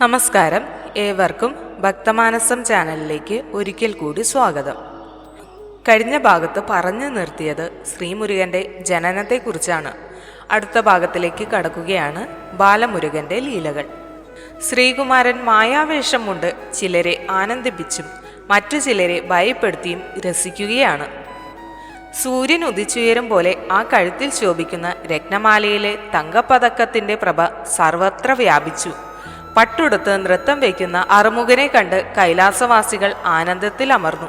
നമസ്കാരം. ഏവർക്കും ഭക്തമാനസം ചാനലിലേക്ക് ഒരിക്കൽ കൂടി സ്വാഗതം. കഴിഞ്ഞ ഭാഗത്ത് പറഞ്ഞു നിർത്തിയത് ശ്രീമുരുകന്റെ ജനനത്തെക്കുറിച്ചാണ്. അടുത്ത ഭാഗത്തിലേക്ക് കടക്കുകയാണ് ബാലമുരുകന്റെ ലീലകൾ. ശ്രീകുമാരൻ മായാവേഷം കൊണ്ട് ചിലരെ ആനന്ദിപ്പിച്ചും മറ്റു ചിലരെ ഭയപ്പെടുത്തിയും രസിക്കുകയാണ്. സൂര്യൻ ഉദിച്ചുയരും പോലെ ആ കഴുത്തിൽ ശോഭിക്കുന്ന രത്നമാലയിലെ തങ്കപ്പതക്കത്തിന്റെ പ്രഭ സർവത്ര വ്യാപിച്ചു. പട്ടുടുത്ത് നൃത്തം വയ്ക്കുന്ന അറുമുഖനെ കണ്ട് കൈലാസവാസികൾ ആനന്ദത്തിൽ അമർന്നു.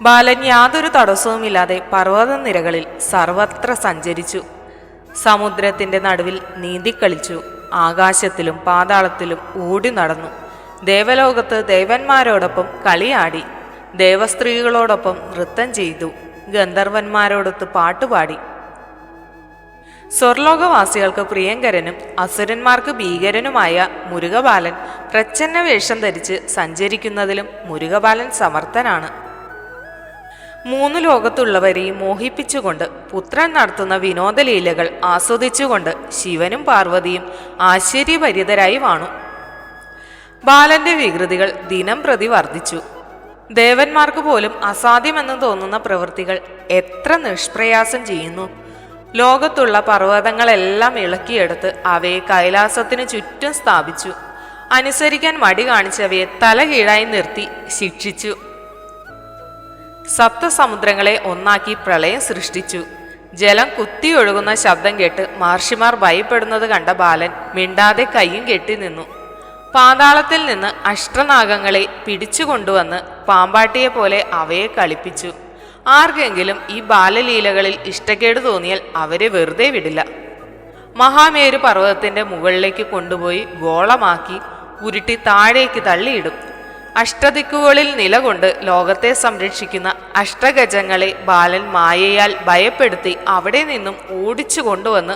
ബാലൻ യാതൊരു തടസ്സവുമില്ലാതെ പർവത നിരകളിൽ സർവത്ര സഞ്ചരിച്ചു. സമുദ്രത്തിന്റെ നടുവിൽ നീന്തിക്കളിച്ചു. ആകാശത്തിലും പാതാളത്തിലും ഓടി നടന്നു. ദേവലോകത്ത് ദേവന്മാരോടൊപ്പം കളിയാടി. ദേവസ്ത്രീകളോടൊപ്പം നൃത്തം ചെയ്തു. ഗന്ധർവന്മാരോടൊത്ത് പാട്ടുപാടി. സ്വർലോകവാസികൾക്ക് പ്രിയങ്കരനും അസുരന്മാർക്ക് ഭീകരനുമായ മുരുകബാലൻ പ്രച്ഛന്ന വേഷം ധരിച്ച് സഞ്ചരിക്കുന്നതിലും മുരുകബാലൻ സമർത്ഥനാണ്. മൂന്ന് ലോകത്തുള്ളവരെയും മോഹിപ്പിച്ചുകൊണ്ട് പുത്രൻ നടത്തുന്ന വിനോദലീലകൾ ആസ്വദിച്ചുകൊണ്ട് ശിവനും പാർവതിയും ആശ്ചര്യഭരിതരായി വാണു. ബാലന്റെ വികൃതികൾ ദിനം പ്രതി വർദ്ധിച്ചു. ദേവന്മാർക്ക് പോലും അസാധ്യമെന്ന് തോന്നുന്ന പ്രവൃത്തികൾ എത്ര നിഷ്പ്രയാസം ചെയ്യുന്നു. ലോകത്തുള്ള പർവതങ്ങളെല്ലാം ഇളക്കിയെടുത്ത് അവയെ കൈലാസത്തിന് ചുറ്റും സ്ഥാപിച്ചു. അനുസരിക്കാൻ മടി കാണിച്ചവയെ തല കീഴായി നിർത്തി ശിക്ഷിച്ചു. സപ്തസമുദ്രങ്ങളെ ഒന്നാക്കി പ്രളയം സൃഷ്ടിച്ചു. ജലം കുത്തിയൊഴുകുന്ന ശബ്ദം കേട്ട് മഹർഷിമാർ ഭയപ്പെടുന്നത് കണ്ട ബാലൻ മിണ്ടാതെ കൈയും കെട്ടി നിന്നു. പാതാളത്തിൽ നിന്ന് അഷ്ടനാഗങ്ങളെ പിടിച്ചുകൊണ്ടുവന്ന് പാമ്പാട്ടിയെ പോലെ അവയെ കളിപ്പിച്ചു. ആർക്കെങ്കിലും ഈ ബാലലീലകളിൽ ഇഷ്ടക്കേട് തോന്നിയാൽ അവരെ വെറുതെ വിടില്ല. മഹാമേരു പർവതത്തിന്റെ മുകളിലേക്ക് കൊണ്ടുപോയി ഗോളമാക്കി ഉരുട്ടി താഴേക്ക് തള്ളിയിടും. അഷ്ടദിക്കുകളിൽ നിലകൊണ്ട് ലോകത്തെ സംരക്ഷിക്കുന്ന അഷ്ടഗജങ്ങളെ ബാലൻ മായയാൽ ഭയപ്പെടുത്തി അവിടെ നിന്നും ഓടിച്ചു കൊണ്ടുവന്ന്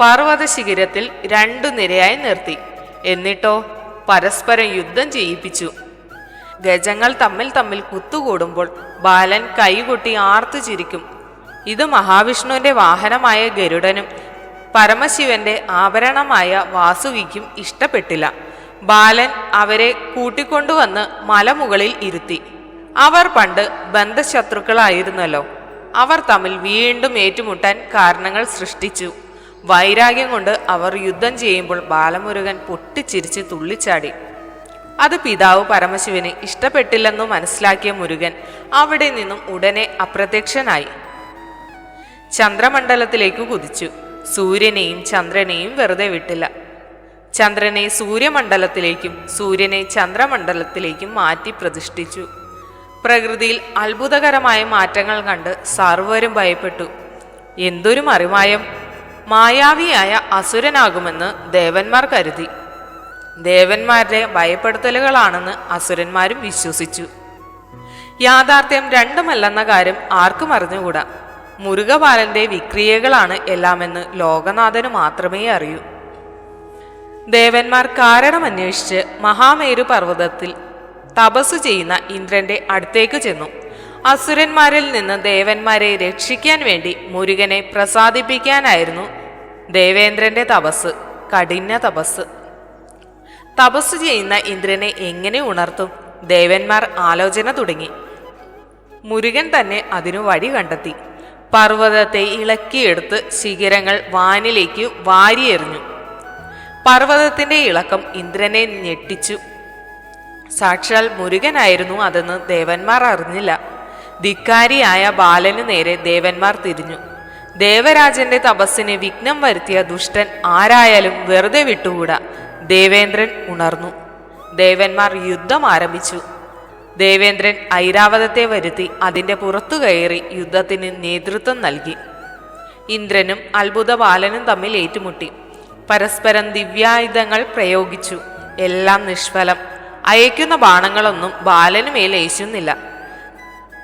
പർവത ശിഖിരത്തിൽ രണ്ടു നിരയായി നിർത്തി. എന്നിട്ടോ? പരസ്പരം യുദ്ധം ചെയ്യിപ്പിച്ചു. ഗജങ്ങൾ തമ്മിൽ തമ്മിൽ കുത്തുകൂടുമ്പോൾ ബാലൻ കൈകൊട്ടി ആർത്തു ചിരിക്കും. ഇത് മഹാവിഷ്ണുവിന്റെ വാഹനമായ ഗരുഡനും പരമശിവന്റെ ആഭരണമായ വാസുവിക്കും ഇഷ്ടപ്പെട്ടില്ല. ബാലൻ അവരെ കൂട്ടിക്കൊണ്ടുവന്ന് മലമുകളിൽ ഇരുത്തി. അവർ പണ്ട് ബന്ധശത്രുക്കളായിരുന്നല്ലോ. അവർ തമ്മിൽ വീണ്ടും ഏറ്റുമുട്ടാൻ കാരണങ്ങൾ സൃഷ്ടിച്ചു. വൈരാഗ്യം കൊണ്ട് അവർ യുദ്ധം ചെയ്യുമ്പോൾ ബാലമുരുകൻ പൊട്ടിച്ചിരിച്ച് തുള്ളിച്ചാടി. അത് പിതാവ് പരമശിവന് ഇഷ്ടപ്പെട്ടില്ലെന്നു മനസ്സിലാക്കിയ മുരുകൻ അവിടെ നിന്നും ഉടനെ അപ്രത്യക്ഷനായി. ചന്ദ്രമണ്ഡലത്തിലേക്ക് കുതിച്ചു. സൂര്യനെയും ചന്ദ്രനെയും വെറുതെ വിട്ടില്ല. ചന്ദ്രനെ സൂര്യമണ്ഡലത്തിലേക്കും സൂര്യനെ ചന്ദ്രമണ്ഡലത്തിലേക്കും മാറ്റി പ്രതിഷ്ഠിച്ചു. പ്രകൃതിയിൽ അത്ഭുതകരമായ മാറ്റങ്ങൾ കണ്ട് സർവരും ഭയപ്പെട്ടു. എന്തൊരു മറിമായം! മായാവിയായ അസുരനാകുമെന്ന് ദേവന്മാർ കരുതി. ദേവന്മാരുടെ ഭയപ്പെടുത്തലുകളാണെന്ന് അസുരന്മാരും വിശ്വസിച്ചു. യാഥാർത്ഥ്യം രണ്ടുമല്ലെന്ന കാര്യം ആർക്കും അറിഞ്ഞുകൂടാ. മുരുകപാലന്റെ വിക്രിയകളാണ് എല്ലാമെന്ന് ലോകനാഥന് മാത്രമേ അറിയൂ. ദേവന്മാർ കാരണം അന്വേഷിച്ച് മഹാമേരു പർവതത്തിൽ തപസ് ചെയ്യുന്ന ഇന്ദ്രന്റെ അടുത്തേക്ക് ചെന്നു. അസുരന്മാരിൽ നിന്ന് ദേവന്മാരെ രക്ഷിക്കാൻ വേണ്ടി മുരുകനെ പ്രസാദിപ്പിക്കാനായിരുന്നു ദേവേന്ദ്രന്റെ തപസ് കഠിന തപസ്. തപസ് ചെയ്യുന്ന ഇന്ദ്രനെ എങ്ങനെ ഉണർത്തും? ദേവന്മാർ ആലോചന തുടങ്ങി. മുരുകൻ തന്നെ അതിനു വഴി കണ്ടെത്തി. പർവതത്തെ ഇളക്കിയെടുത്ത് ശിഖരങ്ങൾ വാനിലേക്ക് വാരിയെറിഞ്ഞു. പർവതത്തിന്റെ ഇളക്കം ഇന്ദ്രനെ ഞെട്ടിച്ചു. സാക്ഷാൽ മുരുകനായിരുന്നു അതെന്ന് ദേവന്മാർ അറിഞ്ഞില്ല. ധിക്കാരിയായ ബാലനു നേരെ ദേവന്മാർ തിരിഞ്ഞു. ദേവരാജന്റെ തപസ്സിന് വിഘ്നം വരുത്തിയ ദുഷ്ടൻ ആരായാലും വെറുതെ വിട്ടുകൂടാ ദേവേന്ദ്രൻ ഉണർന്നു. ദേവന്മാർ യുദ്ധം ആരംഭിച്ചു. ദേവേന്ദ്രൻ ഐരാവതത്തെ വരുത്തി അതിന്റെ പുറത്തു കയറി യുദ്ധത്തിന് നേതൃത്വം നൽകി. ഇന്ദ്രനും അത്ഭുത ബാലനും തമ്മിൽ ഏറ്റുമുട്ടി. പരസ്പരം ദിവ്യായുധങ്ങൾ പ്രയോഗിച്ചു. എല്ലാം നിഷ്ഫലം. അയക്കുന്ന ബാണങ്ങളൊന്നും ബാലനുമേൽ ഏശുന്നില്ല.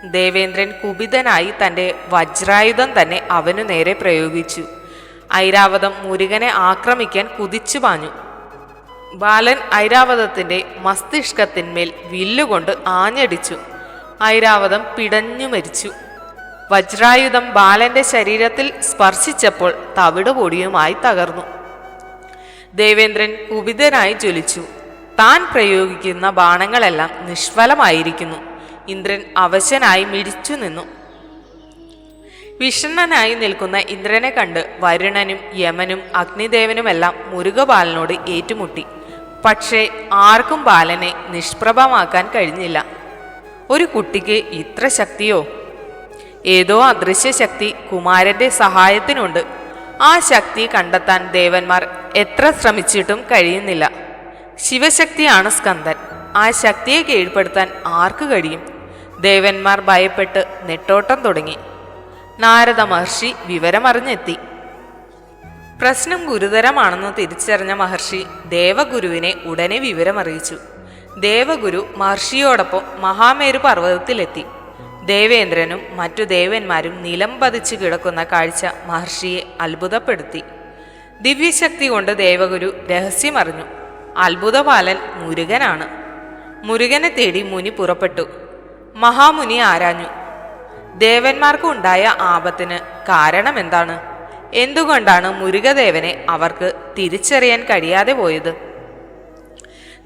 ദേവേന്ദ്രൻ കുപിതനായി തന്റെ വജ്രായുധം തന്നെ അവനു നേരെ പ്രയോഗിച്ചു. ഐരാവതം മുരുകനെ ആക്രമിക്കാൻ കുതിച്ചു പാഞ്ഞു. ബാലൻ ഐരാവതത്തിന്റെ മസ്തിഷ്കത്തിന്മേൽ വില്ലുകൊണ്ട് ആഞ്ഞടിച്ചു. ഐരാവതം പിടഞ്ഞു മരിച്ചു. വജ്രായുധം ബാലന്റെ ശരീരത്തിൽ സ്പർശിച്ചപ്പോൾ തവിടുപൊടിയുമായി തകർന്നു. ദേവേന്ദ്രൻ കുപിതനായി ജ്വലിച്ചു. താൻ പ്രയോഗിക്കുന്ന ബാണങ്ങളെല്ലാം നിഷ്ഫലമായിരിക്കുന്നു. ഇന്ദ്രൻ അവശനായി മിടിച്ചു നിന്നു. വിഷണ്ണനായി നിൽക്കുന്ന ഇന്ദ്രനെ കണ്ട് വരുണനും യമനും അഗ്നിദേവനുമെല്ലാം മുരുകബാലനോട് ഏറ്റുമുട്ടി. പക്ഷേ ആർക്കും ബാലനെ നിഷ്പ്രഭമാക്കാൻ കഴിഞ്ഞില്ല. ഒരു കുട്ടിക്ക് ഇത്ര ശക്തിയോ? ഏതോ അദൃശ്യ ശക്തി കുമാരന്റെ സഹായത്തിനുണ്ട്. ആ ശക്തി കണ്ടെത്താൻ ദേവന്മാർ എത്ര ശ്രമിച്ചിട്ടും കഴിയുന്നില്ല. ശിവശക്തിയാണ് സ്കന്ദൻ. ആ ശക്തിയെ കീഴ്പ്പെടുത്താൻ ആർക്ക് കഴിയും? ദേവന്മാർ ഭയപ്പെട്ട് നെട്ടോട്ടം തുടങ്ങി. നാരദ മഹർഷി വിവരമറിഞ്ഞെത്തി. പ്രശ്നം ഗുരുതരമാണെന്ന് തിരിച്ചറിഞ്ഞ മഹർഷി ദേവഗുരുവിനെ ഉടനെ വിവരമറിയിച്ചു. ദേവഗുരു മഹർഷിയോടൊപ്പം മഹാമേരു പർവതത്തിലെത്തി. ദേവേന്ദ്രനും മറ്റു ദേവന്മാരും നിലം പതിച്ചു കിടക്കുന്ന കാഴ്ച മഹർഷിയെ അത്ഭുതപ്പെടുത്തി. ദിവ്യശക്തി കൊണ്ട് ദേവഗുരു രഹസ്യമറിഞ്ഞു. അത്ഭുതപാലൻ മുരുകനാണ്. മുരുകനെ തേടി മുനി പുറപ്പെട്ടു. മഹാമുനി ആരാഞ്ഞു? ദേവന്മാർക്ക് ഉണ്ടായ ആപത്തിന് കാരണം എന്താണ്? എന്തുകൊണ്ടാണ് മുരുകദേവനെ അവർക്ക് തിരിച്ചറിയാൻ കഴിയാതെ പോയത്?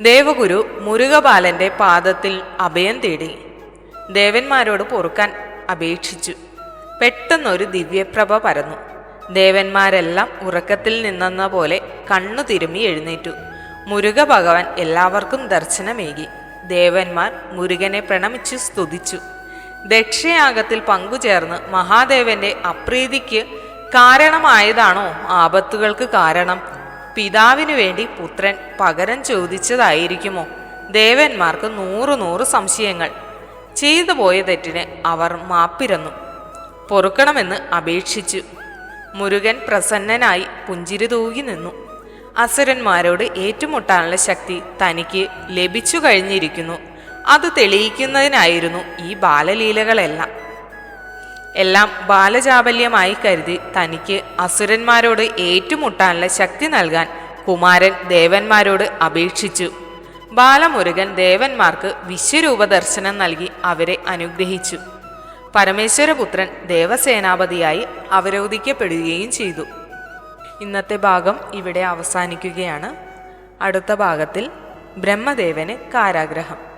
ദേവഗുരു മുരുകബാലന്റെ പാദത്തിൽ അഭയം തേടി ദേവന്മാരോട് പൊറുക്കാൻ അപേക്ഷിച്ചു. പെട്ടെന്നൊരു ദിവ്യപ്രഭ പരന്നു. ദേവന്മാരെല്ലാം ഉറക്കത്തിൽ നിന്നെന്ന പോലെ കണ്ണു തിരുമ്മി എഴുന്നേറ്റു. മുരുക ഭഗവാൻ എല്ലാവർക്കും ദർശനമേകി. ദേവന്മാർ മുരുകനെ പ്രണമിച്ചു സ്തുതിച്ചു. ദക്ഷയാഗത്തിൽ പങ്കുചേർന്ന് മഹാദേവന്റെ അപ്രീതിക്ക് കാരണമായതാണോ ആപത്തുകൾക്ക് കാരണം? പിതാവിനു വേണ്ടി പുത്രൻ പകരം ചോദിച്ചതായിരിക്കുമോ? ദേവന്മാർക്ക് നൂറ് നൂറ് സംശയങ്ങൾ. ചെയ്തു പോയ തെറ്റിന് അവർ മാപ്പിരന്നു. പൊറുക്കണമെന്ന് അപേക്ഷിച്ചു. മുരുകൻ പ്രസന്നനായി പുഞ്ചിരി തൂകി നിന്നു. അസുരന്മാരോട് ഏറ്റുമുട്ടാനുള്ള ശക്തി തനിക്ക് ലഭിച്ചു കഴിഞ്ഞിരിക്കുന്നു. അത് തെളിയിക്കുന്നതിനായിരുന്നു ഈ ബാലലീലകളെല്ലാം. എല്ലാം ബാലചാബല്യമായി കരുതി തനിക്ക് അസുരന്മാരോട് ഏറ്റുമുട്ടാനുള്ള ശക്തി നൽകാൻ കുമാരൻ ദേവന്മാരോട് അപേക്ഷിച്ചു. ബാലമുരുകൻ ദേവന്മാർക്ക് വിശ്വരൂപ ദർശനം നൽകി അവരെ അനുഗ്രഹിച്ചു. പരമേശ്വരപുത്രൻ ദേവസേനാപതിയായി അവരോധിക്കപ്പെടുകയും ചെയ്തു. ഇന്നത്തെ ഭാഗം ഇവിടെ അവസാനിക്കുകയാണ്. അടുത്ത ഭാഗത്തിൽ ബ്രഹ്മദേവന് കാരാഗ്രഹം.